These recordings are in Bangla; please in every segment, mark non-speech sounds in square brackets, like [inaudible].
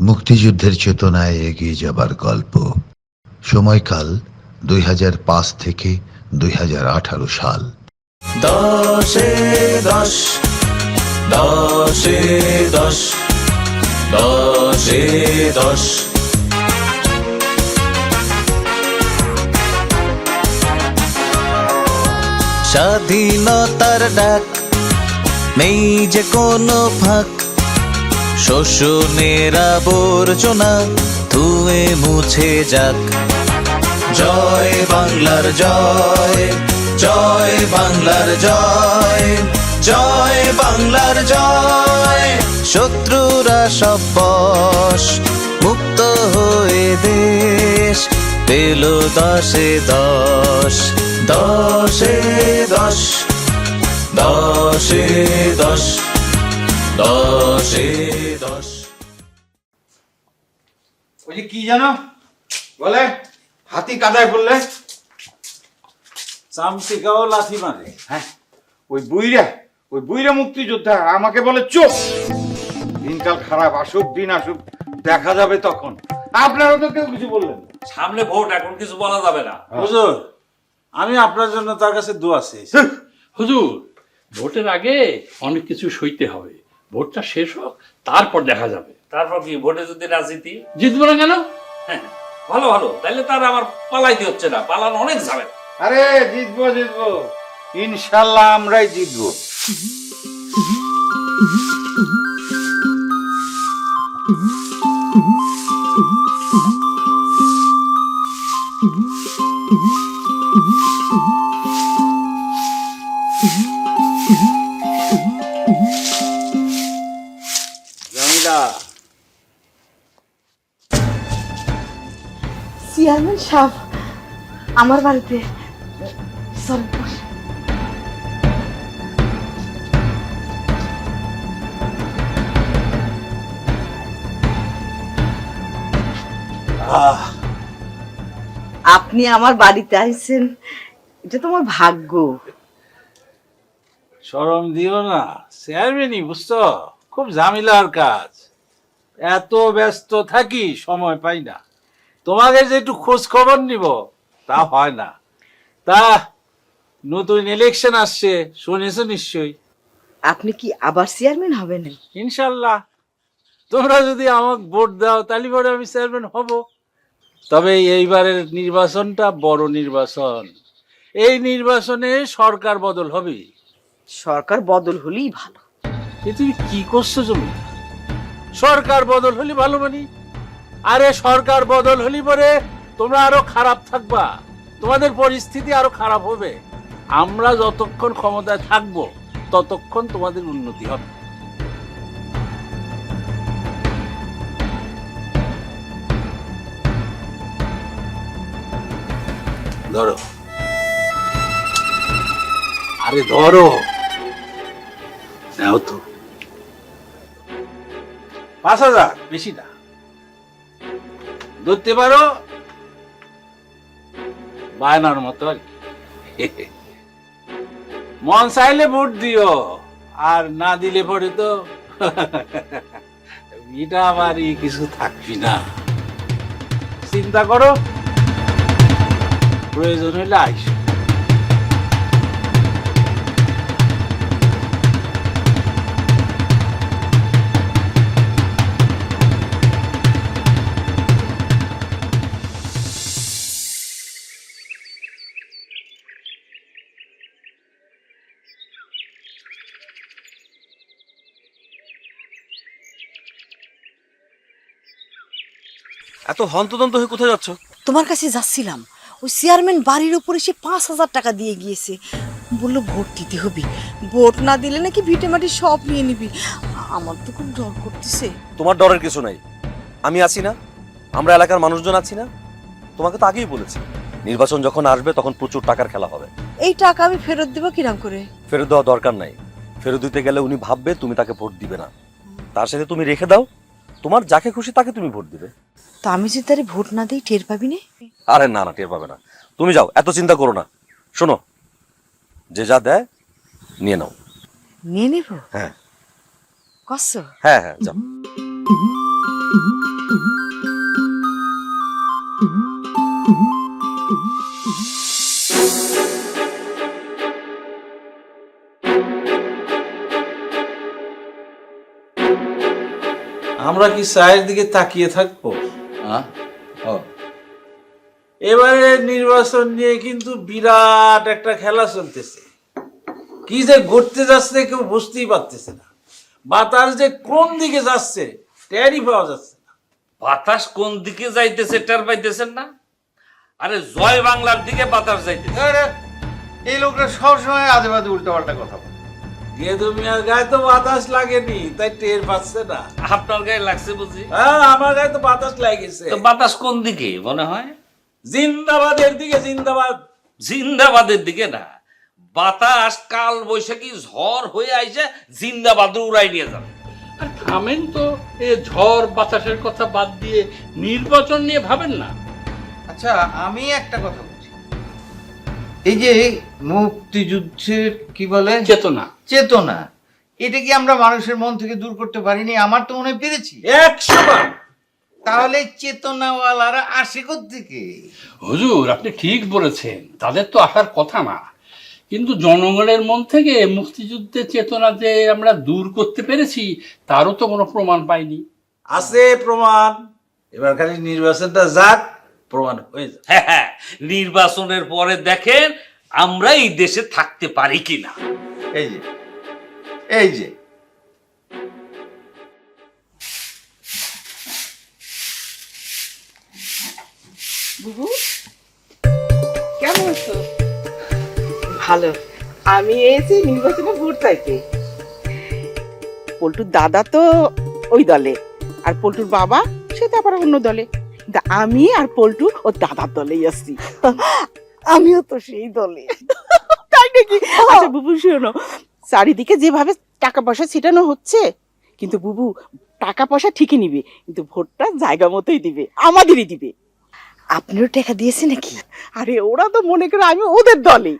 মুক্তিযুদ্ধের চেতনায় এগিয়ে যাবার গল্প। সময়কাল দুই হাজার পাঁচ থেকে দুই সাল। দশে দশ দশে দশ দশে দশ। স্বাধীনতার ডাক, নেই যে কোনো ফাঁক। শোষণের আবর্জনা ধুয়ে মুছে যাক। জয় বাংলার জয় জয় বাংলার জয় জয় বাংলার জয়। শত্রুরা সব বশ, মুক্ত হয়ে দেশ পেল দশে দশ দশে দশ দশে দশ। দশে দশ। ওই যে কি জানো? বলে হাতি কাদায় পড়লে চামচিকাও লাথি মারে। হ্যাঁ ওই বুইরা ওই বুইরা মুক্তিযোদ্ধা আমাকে বলে চুপ! দিনকাল খারাপ আসুক দিন আসুক দেখা যাবে তখন। আপনারা তো কেউ কিছু বললেন। সামনে ভোট এখন কিছু বলা যাবে না। হুজুর আমি আপনার জন্য তার কাছে দোয়া চেয়েছি। হুজুর ভোটের আগে অনেক কিছু সইতে হবে। ভোটটা শেষ হোক তারপর দেখা যাবে। তারপর কি ভোটে যদি রাজনীতি? জিতবো না কেন? হ্যাঁ ভালো ভালো। তাহলে তার আমার পালাইতে হচ্ছে না পালানো অনেক ঝামেলা। আরে জিতবো জিতবো। ইনশাল্লাহ আমরাই জিতবো। চেয়ারম্যান সাহেব আমার বাড়িতে সরি আপনি আমার বাড়িতে আইছেন এটা তো আমার ভাগ্য। সরম দিও না চেয়ারম্যানই বুঝছ? খুব ঝামেলার কাজ। এত ব্যস্ত থাকি সময় পাই না। তোমাদের যে একটু খোঁজ খবর নিব তা হয় না। তা নতুন ইলেকশন আসছে শুনেছো নিশ্চয়ই। আপনি কি আবার চেয়ারম্যান হবেন? ইনশাল্লাহ। তোমরা যদি আমাকে ভোট দাও তাহলে পরে আমি চেয়ারম্যান হব। তবে এইবারের নির্বাচনটা বড় নির্বাচন। এই নির্বাচনে সরকার বদল হবে। সরকার বদল হলেই ভালো। এ তুমি কি করছ তুমি সরকার বদল হলে ভালো মানি? আরে সরকার বদল হলি পরে তোমরা আরও খারাপ থাকবা। তোমাদের পরিস্থিতি আরও খারাপ হবে। আমরা যতক্ষণ ক্ষমতায় থাকব ততক্ষণ তোমাদের উন্নতি হবে। ধরো। আরে ধরো। নাও তো। পাঁচ হাজার। বেশি না। ধরতে পারো? বায়নার মতো আর কি। মন চাইলে ভোট দিও, আর না দিলে পরে তো এটা আমারই কিছু থাকবি না। চিন্তা করো, প্রয়োজন হলে আইস। এত হন্তদন্ত হয়ে কোথায় যাচ্ছ? তোমার কাছে যাচ্ছিলাম। ওই চেয়ারম্যান বাড়ির উপরে সে পাঁচ হাজার টাকা দিয়ে গিয়েছে। বলল ভোট দিতে হবে। ভোট না দিলে নাকি ভিটে মাটি সব নিয়ে নিবি। আমার তো খুব ডর করতেছে। তোমার ডরের কিছু নাই। আমি আছি না। আমরা এলাকার মানুষজন আছি না। তোমাকে তো আগেই বলেছি। নির্বাচন যখন আসবে তখন প্রচুর টাকার খেলা হবে। এই টাকা আমি ফেরত দেবো কিরাম করে? ফেরত দেওয়া দরকার নাই। ফেরত দিতে গেলে উনি ভাববে তুমি তাকে ভোট দিবে না। তার সাথে তুমি রেখে দাও। তোমার যাকে খুশি তাকে তুমি ভোট দিবে। তো আমি যদি তারে ভোট না দিই টের পাবি না? আরে না না টের পাবে না। তুমি যাও এত চিন্তা করো না। শোনো যে যা দেয় নিয়ে নাও। নিয়ে নেব? হ্যাঁ। কস হ্যাঁ হ্যাঁ যাও। Mm-hmm. mm-hmm. mm-hmm. mm-hmm. আমরা কি চায়ের দিকে তাকিয়ে থাকব? হ্যাঁ এবারে নির্বাচন নিয়ে কিন্তু বিরাট একটা খেলা চলতেছে। কি যে ঘটতে যাচ্ছে কেউ বুঝতেই পারতেছে না। বাতাস যে কোন দিকে যাচ্ছে টেরই পাওয়া যাচ্ছে না। বাতাস কোন দিকে যাইতেছে টের পাইতেছেন না? আরে জয় বাংলার দিকে বাতাস যাইতেছে। এই লোকরা সবসময় আজে বাজে উল্টো পাল্টা কথা বলে। গেদু মিয়ার গায়ে তো বাতাস লাগেনি তাই টের পাচ্ছে না। আপনার গায়ে লাগছে বুঝি? হ্যাঁ আমার গায়ে তো বাতাস লাগেছে। তো বাতাস কোন দিকে মনে হয়? জিন্দাবাদের দিকে জিন্দাবাদ। জিন্দাবাদের দিকে না। বাতাস কাল বৈশাখী ঝড় হয়ে আইসে জিন্দাবাদ উড়াই নিয়ে যাবে। আর থামেন তো এ ঝড় বাতাসের কথা বাদ দিয়ে নির্বাচন নিয়ে ভাবেন না। আচ্ছা আমি একটা কথা বলছি। এই যে মুক্তিযুদ্ধের কি বলে? চেতনা। চেতনা। এটা কি আমরা মানুষের মন থেকে দূর করতে পারিনি? আমার তো মনে হয় পেরেছি। একশো বার তাহলে চেতনাওয়ালারা আসে থেকে হুজুর আপনি ঠিক বলেছেন। তাদের তো আসার কথা না। কিন্তু জনগণের মন থেকে মুক্তিযুদ্ধের চেতনা যে আমরা দূর করতে পেরেছি তারও তো কোনো প্রমাণ পাইনি। আছে প্রমাণ। এবার খালি নির্বাচনটা যাক প্রমাণ হয়ে যাক হ্যাঁ হ্যাঁ নির্বাচনের পরে দেখেন আমরা এই দেশে থাকতে পারি কিনা। এই যে এই যে। বুবু কেমন আছো? ভালো। আমি এসে নির্বাচনে ভোট চাইতে। পল্টুর দাদা তো ওই দলে আর পল্টুর বাবা সে তো আবার অন্য দলে। তা আমি আর পল্টু ও দাদার দলেই আসছি আমিও তো সেই দলে। তাই নাকি? আচ্ছা বুবু শোনো। চারিদিকে যেভাবে টাকা পয়সা ছিটানো হচ্ছে কিন্তু বুবু টাকা পয়সা ঠিকই নিবে কিন্তু ভোটটা জায়গা মতোই দিবে আমাদেরই দিবে। আপনিও টাকা দিয়েছে নাকি? আরে ওরা তো মনে করে আমি ওদের দলে।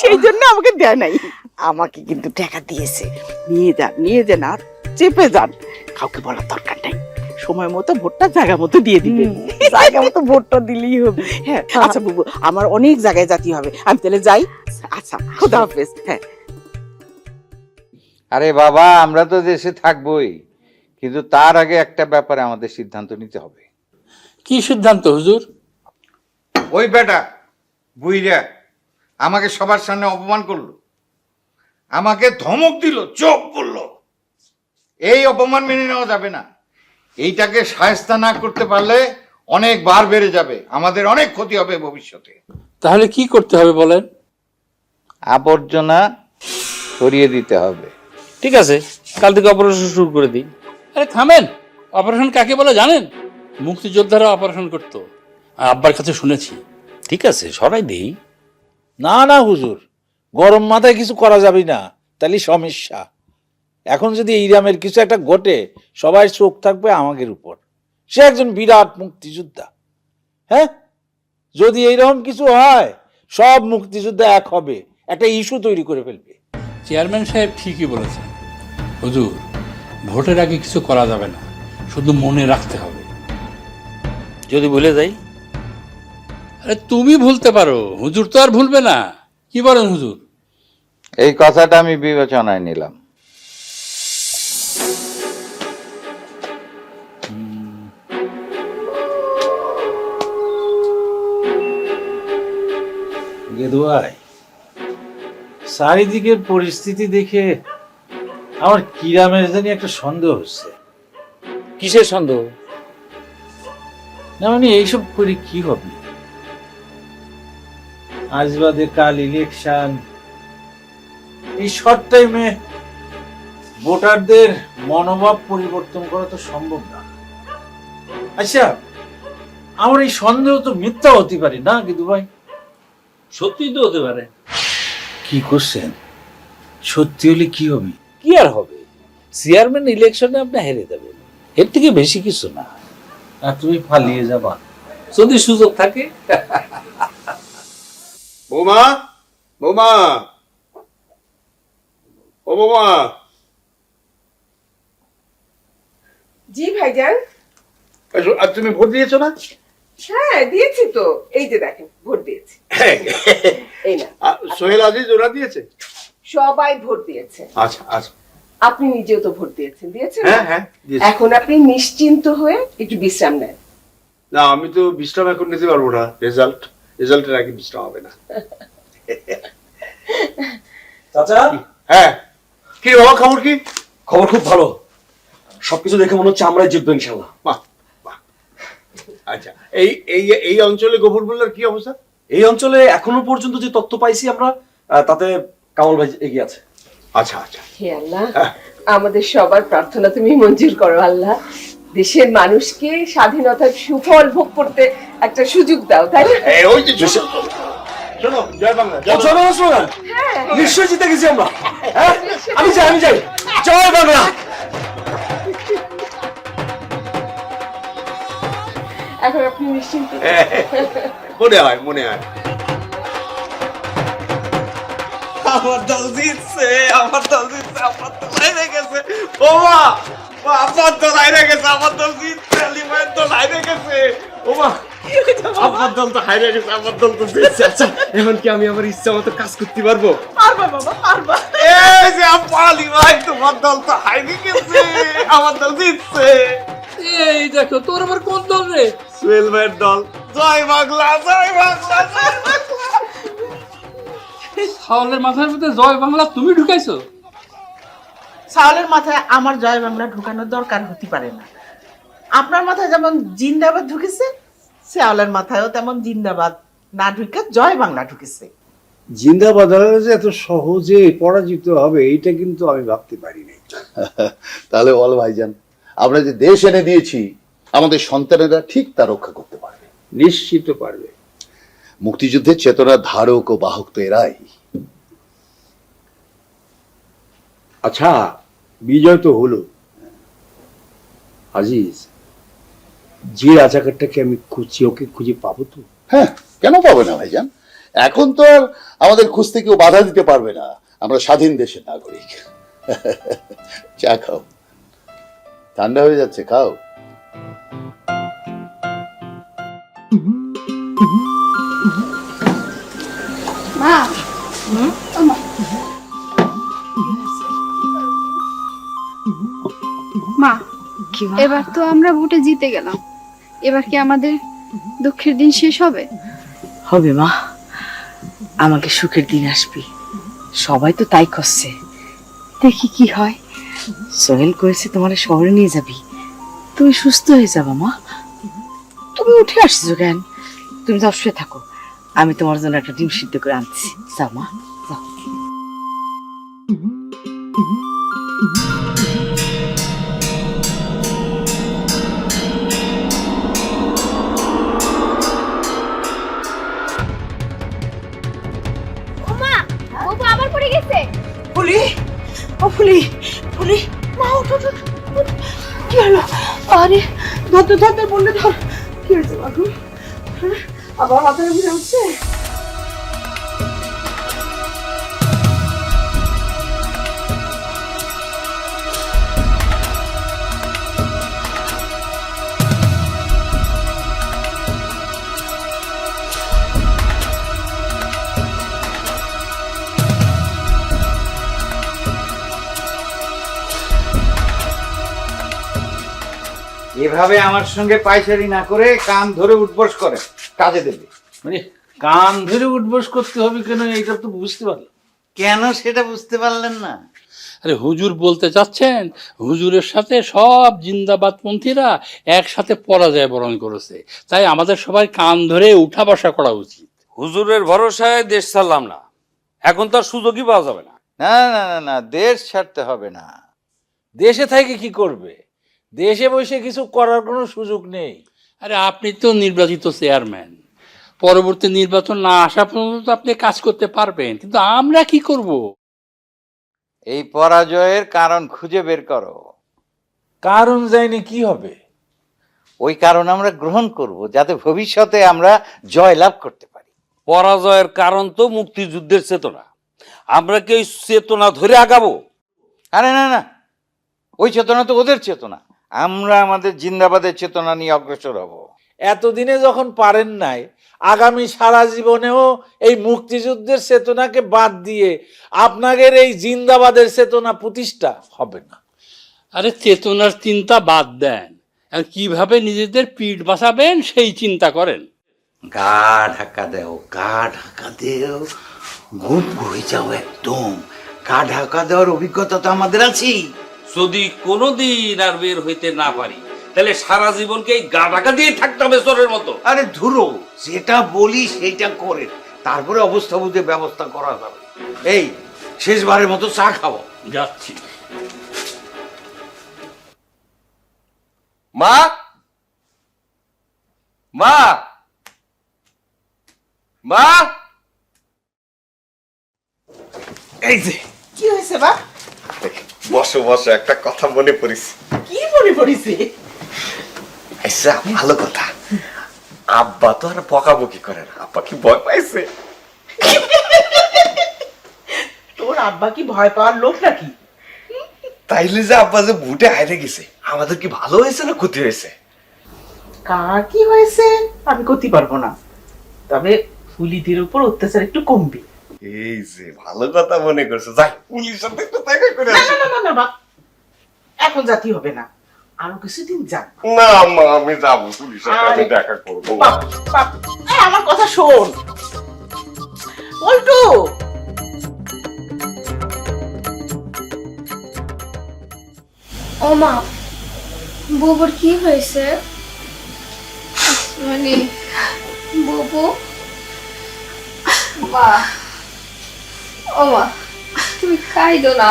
সেই জন্য আমাকে দেয় নাই। আমাকে কিন্তু টাকা দিয়েছে। নিয়ে যান নিয়ে যান আর চেপে যান। কাউকে বলার দরকার নাই। সময় মতো ভোটটা জায়গা মতো দিয়ে দিবেন জায়গা মতো ভোটটা দিলেই হবে। হ্যাঁ আচ্ছা বুবু আমার অনেক জায়গায় জাতি হবে। আমি তাহলে যাই। আচ্ছা খোদা হাফেজ। হ্যাঁ। আরে বাবা আমরা তো দেশে থাকবোই। কিন্তু তার আগে একটা ব্যাপারে আমাদের সিদ্ধান্ত নিতে হবে। কি সিদ্ধান্ত হুজুর? ওই বেটা বুইরা আমাকে সবার সামনে অপমান করল। আমাকে ধমক দিল চোখ বলল এই অপমান মেনে নেওয়া যাবে না। এইটাকে সায়স্তা না করতে পারলে অনেক বার বেড়ে যাবে। আমাদের অনেক ক্ষতি হবে ভবিষ্যতে। তাহলে কি করতে হবে বলেন? আবর্জনা সরিয়ে দিতে হবে। ঠিক আছে কাল থেকে অপারেশন শুরু করে দিই। আরে থামেন অপারেশন কাকে বলে জানেন? মুক্তিযোদ্ধারা অপারেশন করতো। আর আব্বার কাছে শুনেছি। ঠিক আছে সরাই দিই। না না হুজুর গরম মাথায় কিছু করা যাবে না তাহলে সমস্যা। এখন যদি ইরামের কিছু একটা ঘটে সবাই চোখ থাকবে আমাদের উপর। সে একজন বিরাট মুক্তিযোদ্ধা। হ্যাঁ? যদি এইরকম কিছু হয় সব মুক্তিযোদ্ধা এক হবে। একটা ইস্যু তৈরি করে ফেলবে। চেয়ারম্যান সাহেব ঠিকই বলেছেন। হুজুর ভোটের আগে কিছু করা যাবে না শুধু মনে রাখতে হবে। যদি ভুলে যাই? আরে তুমি ভুলতে পারো হুজুর তো আর ভুলবে না। কি বলেন হুজুর? এই কথাটা আমি বিবেচনায় নিলাম। গেদুয়াই চারিদিকের পরিস্থিতি দেখে আমার কিরামের জানি একটা সন্দেহ হচ্ছে। কিসের সন্দেহ? না মানে এইসব করে কি হবে? আজ বাদে কাল ইলেকশন এই শর্ট টাইমে ভোটারদের মনোভাব পরিবর্তন করা তো সম্ভব না। আচ্ছা আমার এই সন্দেহ তো মিথ্যা হতে পারে না কিন্তু ভাই? সত্যি তো হতে পারে। কি করছেন? সত্যি হলে কি হবে? কি আর হবে? চেয়ারম্যান ইলেকশনে আপনি হেরে যাবেন। এর থেকে বেশি কিছু না। আর তুমি পালিয়ে যাবা। যদি সুযোগ থাকে। বৌমা বৌমা। ও বৌমা। জি ভাইজান। আর তুমি ভোট দিয়েছ না? হ্যাঁ দিয়েছি তো। এই যে দেখেন ভোট দিয়েছি। এই না। আ, সোহেল আজিজ ওরা দিয়েছে? সবাই ভোট দিয়েছে আচ্ছা আচ্ছা। আপনি নিজেও তো ভোট দিয়েছেন। দিয়েছেন? হ্যাঁ হ্যাঁ এখন আপনি নিশ্চিন্ত হয়ে একটু বিশ্রাম নেন। না আমি তো বিশ্রাম এখন নিতে পারব না। রেজাল্ট রেজাল্টের আগে বিশ্রাম হবে না। চাচা? হ্যাঁ। কি বাবা খবর কি? খবর খুব ভালো। সবকিছু দেখে মনে হচ্ছে আমরাই জিতবো ইনশাল্লাহ বাহ আচ্ছা এই এই এই অঞ্চলে গোবর গফুরবুল্লার কি অবস্থা? এই অঞ্চলে এখনও পর্যন্ত যে তথ্য পাইছি আমরা তাতে কামাল ভাই এগিয়ে আছে। আচ্ছা আচ্ছা। হে আল্লাহ হ্যাঁ। আমাদের সবার প্রার্থনা তুমি মঞ্জুর করো আল্লাহ। দেশের মানুষকে স্বাধীনতার সুফল ভোগ করতে একটা সুযোগ দাও তাই না? ওই যে শোনো জয় বাংলা জয় বাংলা। চলো স্লোগান নিশ্চয় জিতে গেছি আমরা। হ্যাঁ? আমি যাই আমি যাই। জয় বাংলা। এখন আপনি নিশ্চিন্ত। হ্যাঁ, মনে হয় মনে হয়। আমার দল জিতছে আমার দল জিতছে আমার দল হাইরে গেছে। ও মা আমার দল হাইরে গেছে আমার দল জিতছে আলী ভাইয়ের দল হাইরে গেছে। ও মা আমার দল তো হাইরে গেছে আমার দল তো জিতছে। আচ্ছা এখন কি আমি আমার ইচ্ছা মতো কাজ করতে পারব? পারবা বাবা পারবা। এই যে আপা ভাই তোমার দল তো হাইরে গেছে আমার দল জিতছে। এই দেখো তোর আবার কোন দল রে? সুয়েল ভাইয়ের দল। জয় বাংলা জয় বাংলা। ছাওয়ালের মাথার মধ্যে জয় বাংলা তুমি ঢুকাইছো? চাউলের মাথায় আমার জয় বাংলা ঢুকানোর দরকার হতে পারে না। আপনার মাথায় যেমন জিন্দাবাদ ঢুকেছে চাউলের মাথায়ও তেমন জিন্দাবাদ না ঢুকে জয় বাংলা ঢুকেছে। জিন্দাবাদ যে এত সহজে পরাজিত হবে এইটা কিন্তু আমি ভাবতে পারিনি [laughs] তাহলে বল ভাইজান আমরা যে দেশ এনে দিয়েছি আমাদের সন্তানেরা ঠিক তা রক্ষা করতে পারবে। নিশ্চিত পারবে। মুক্তিযুদ্ধের চেতনার ধারক ও বাহক তো এরাই। আচ্ছা বিজয় তো হলো। আজিজ, যে রাজাকারটাকে আমি খুঁজছি, ওকে খুঁজে পাবো তো? হ্যাঁ কেন পাবে না ভাইজান? এখন তো আর আমাদের খুঁজতে কেউ বাধা দিতে পারবে না। আমরা স্বাধীন দেশের নাগরিক। চা খাও। ঠান্ডা হয়ে যাচ্ছে, খাও। এবার তো আমরা ভোটে জিতে গেলাম। এবার কি আমাদের দুঃখের দিন শেষ হবে? হবে মা। আমাকে সুখের দিন আসবি। সবাই তো তাই করছে। দেখি কি হয়। সোহেল করেছে তোমার শহরে নিয়ে যাবি। তুমি সুস্থ হয়ে যাবা মা। তুমি উঠে আসছো কেন? তুমি তো শুয়ে থাকো। আমি তোমার জন্য একটা ডিম সিদ্ধ করে আনছি। যাও মা। ও ফুলি ফুলি, মা, ওঠো উঠ। কি হলো আরে ধরতে ধরতে বললে ধর কি হয়েছে, বাবু হ্যাঁ? আবার মাথায় বুঝে উঠছে এভাবে আমার সঙ্গে পায়চারি না করে কান ধরে উঠবস করে কাজে দেবে। মানে কান ধরে উঠবস করতে হবে কেন? এইটা তো বুঝতে পারলাম। কেন সেটা বুঝতে পারলেন না? আরে হুজুর বলতে চাচ্ছেন হুজুরের সাথে সব জিন্দাবাদপন্থীরা একসাথে পরাজয় বরণ করেছে। তাই আমাদের সবাই কান ধরে উঠা বসা করা উচিত। হুজুরের ভরসায় দেশ ছাড়লাম না। এখন তো আর সুযোগই পাওয়া যাবে না। না না না না দেশ ছাড়তে হবে না। দেশে থেকে কি করবে? দেশে বসে কিছু করার কোনো সুযোগ নেই। আরে আপনি তো নির্বাচিত চেয়ারম্যান। পরবর্তী নির্বাচন না আসা পর্যন্ত তো আপনি কাজ করতে পারবেন কিন্তু আমরা কি করব? এই পরাজয়ের কারণ খুঁজে বের করো। কারণ যায়নি কি হবে? ওই কারণ আমরা গ্রহণ করব যাতে ভবিষ্যতে আমরা জয় লাভ করতে পারি। পরাজয়ের কারণ তো মুক্তিযুদ্ধের চেতনা। আমরা কি ওই চেতনা ধরে আগাবো? আরে না না। ওই চেতনা তো ওদের চেতনা। আমরা আমাদের জিন্দাবাদের চেতনা নিয়ে অগ্রসর হব। এতদিনে যখন পারেন নাই আগামী সারা জীবনেও এই মুক্তিযুদ্ধের চেতনাকে বাদ দিয়ে আপনাদের এই জিন্দাবাদের চেতনা প্রতিষ্ঠা হবে না। আরে চেতনার চিন্তা বাদ দেন। আর কীভাবে নিজেদের পিঠ বাঁচাবেন সেই চিন্তা করেন। গা ঢাকা দেও গা ঢাকা দেও গুপ হয়ে যাও একদম। গা ঢাকা দেওয়ার অভিজ্ঞতা তো আমাদের আছেই। যদি কোনোদিন আর বের হইতে না পারি তাহলে সারা জীবনকে এই গা ঢাকা দিয়ে থাকতে হবে চোরের মতো। আরে ধুরো যেটা বলি সেইটা করে তারপরে অবস্থা বুঝে ব্যবস্থা করা যাবে। এই শেষবারের মতো চা খাব। যাচ্ছি। মা? মা? মা? এই যে কি হয়েছে বা বসো বসো একটা কথা মনে পড়িস কি মনে পড়িছে? আচ্ছা ভালো কথা। আব্বা তো আর বকাবকি করে না। আব্বা কি ভয় পাইছে? তোর আব্বা কি ভয় পাওয়ার লোক নাকি? তাইলে যে আব্বা যে ভুটে হাইরে গেছে আমাদের কি ভালো হয়েছে না ক্ষতি হয়েছে? কার কি হয়েছে? আমি করতে পারব না। তবে ফুলিদের উপর অত্যাচার একটু কমবে। এই যে ভালো কথা মনে করছ। যাই পুলিশের সাথে একটু দেখা করে না আসি। না না বাপ এখন জাতি হবে না। আরও কিছুদিন যাক। না মা আমি যাব পুলিশের সাথে দেখা করব। বাপ বাপ আমার কথা শোন। পল্টু ও মা বুবুর কি হয়েছে? মানে বুবু? মা ও মা তুমি কাইদো না।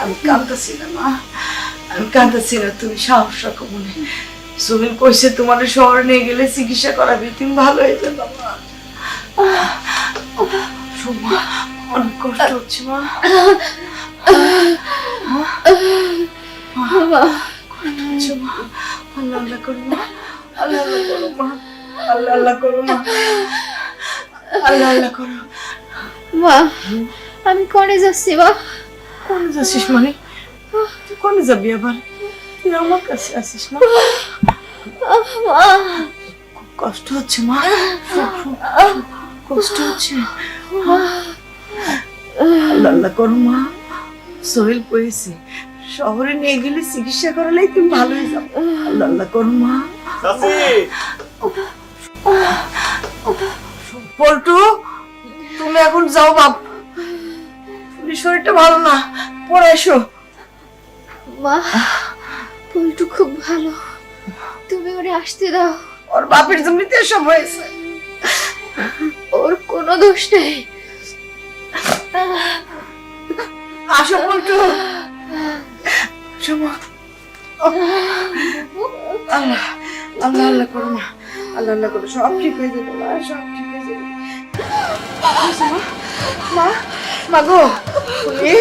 আমি কাঁদতেছি না মা। আমি কাঁদতেছি না তুমি সাহস রাখো মনে। সোহেল কইছে তোমার শহরে নিয়ে গেলে চিকিৎসা করাবি তুমি ভালো হয়ে যাবে মা। শোন মা, অনেক কষ্ট হচ্ছে মা। আল্লাহ আল্লাহ করো মা। আল্লাহ আল্লাহ করো মা। আল্লাহ আল্লাহ করো মা। আল্লাহ আল্লাহ করো। মা আমি করে যাচ্ছি মা? কোনে যাচ্ছিস মানে? তুই কোনে যাবি আবার? তুই আমার কাছে আসিস না? মা। খুব কষ্ট হচ্ছে মা। কষ্ট হচ্ছে। আল্লাহ আল্লাহ করো মা। সোহেল কয়েছে শহরে নিয়ে গেলে চিকিৎসা করালেই তুমি ভালো হয়ে যাবে। আল্লাহ আল্লাহ করো মা। পল্টু তুমি এখন যাও বাপ। তুমি শরীরটা ভালো না পরে এসো। মা পল্টু খুব ভালো। তুমি ওরে আসতে দাও। ওর বাপের জমিতে সব হয়েছে। ওর কোনো দোষ নেই। আসো পল্টু। শোনো আল্লাহ আল্লাহ আল্লাহ করো না আল্লাহ আল্লাহ করো। সব ঠিক হয়ে যাবে সব মা মা গো ফুলি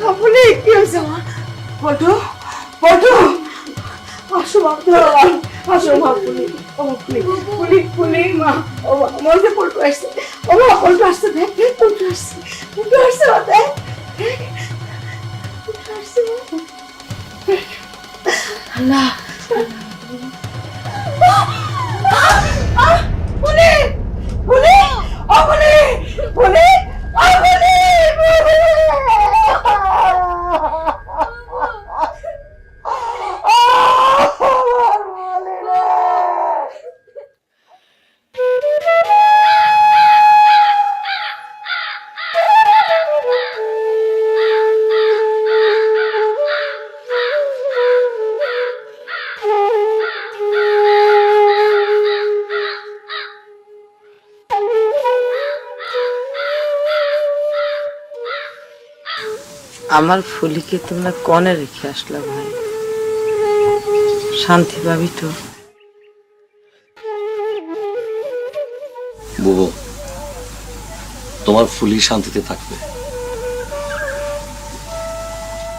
মা ফুলি কি হয়েছে মা পল্টু পল্টু আসো মা আসো মা ফুলি ও ফুলি ফুলি ফুলি মা ও মনে পল্টু আসছে ও মা পল্টু আসছে দেখ পল্টু আসছে পল্টু আসছে মা দেখ মা আল্লাহ ফুলি ফুলি ও ফুলি ফুলি ও আমার ফুলিকে তোমরা কনে রেখে আসলা ভাই। শান্তি পাবি তো। বুবু তোমার ফুলি শান্তিতে থাকবে।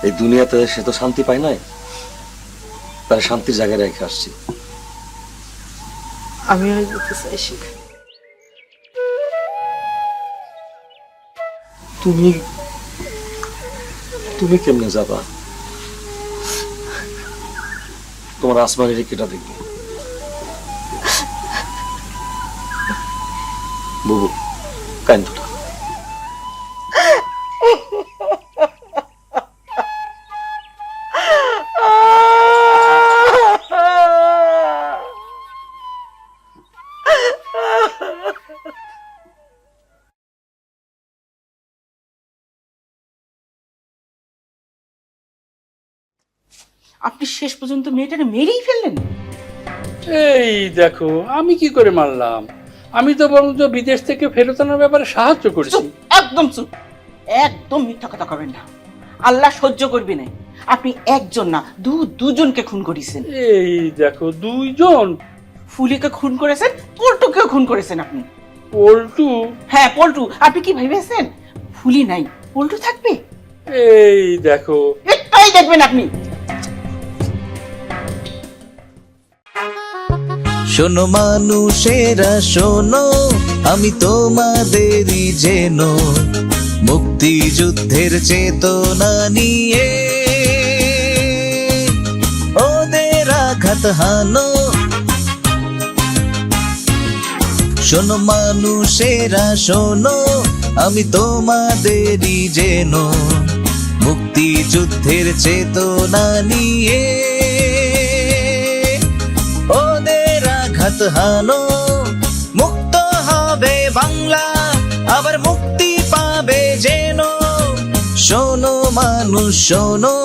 এই দুনিয়াতে সে তো শান্তি পায় নাই তার শান্তির জায়গায় রেখে আসছি। যেতে চাই সেখানে তুমি তুমি কেমনে যাবা? তোমার আসমানিরে কেটা দেখবে। বুবু কান্দু আপনি শেষ পর্যন্ত মেয়েটাকে মেরেই ফেললেন। এই দেখো আমি কি করে মারলাম আমি তো বরঞ্চ বিদেশ থেকে ফেরত আনার ব্যাপারে সাহায্য করেছি। একদম চুপ। একদম মিথ্যা কথা কবেন না। আল্লাহ সহ্য করবে না। আপনি একজন না দু দুজনকে খুন করেছেন। এই দেখো দুইজন? ফুলিকে খুন করেছেন পল্টুকেও খুন করেছেন আপনি। পল্টু? হ্যাঁ পল্টু আপনি কি ভেবেছেন? ফুলি নাই পল্টু থাকবে? এই দেখো। একটাই দেখবেন আপনি। শোনো মানুষেরা, শোনো, আমি তোমাদেরই যেন। মুক্তিযুদ্ধের চেতনা নিয়ে ওদের আঘাত হানো। শোনো মানুষেরা, শোনো, আমি তোমাদেরই যেন। মুক্তিযুদ্ধের চেতনা নিয়ে হানো মুক্ত হবে বাংলা আবার মুক্তি পাবে যেন। শোনো মানুষ শোনো।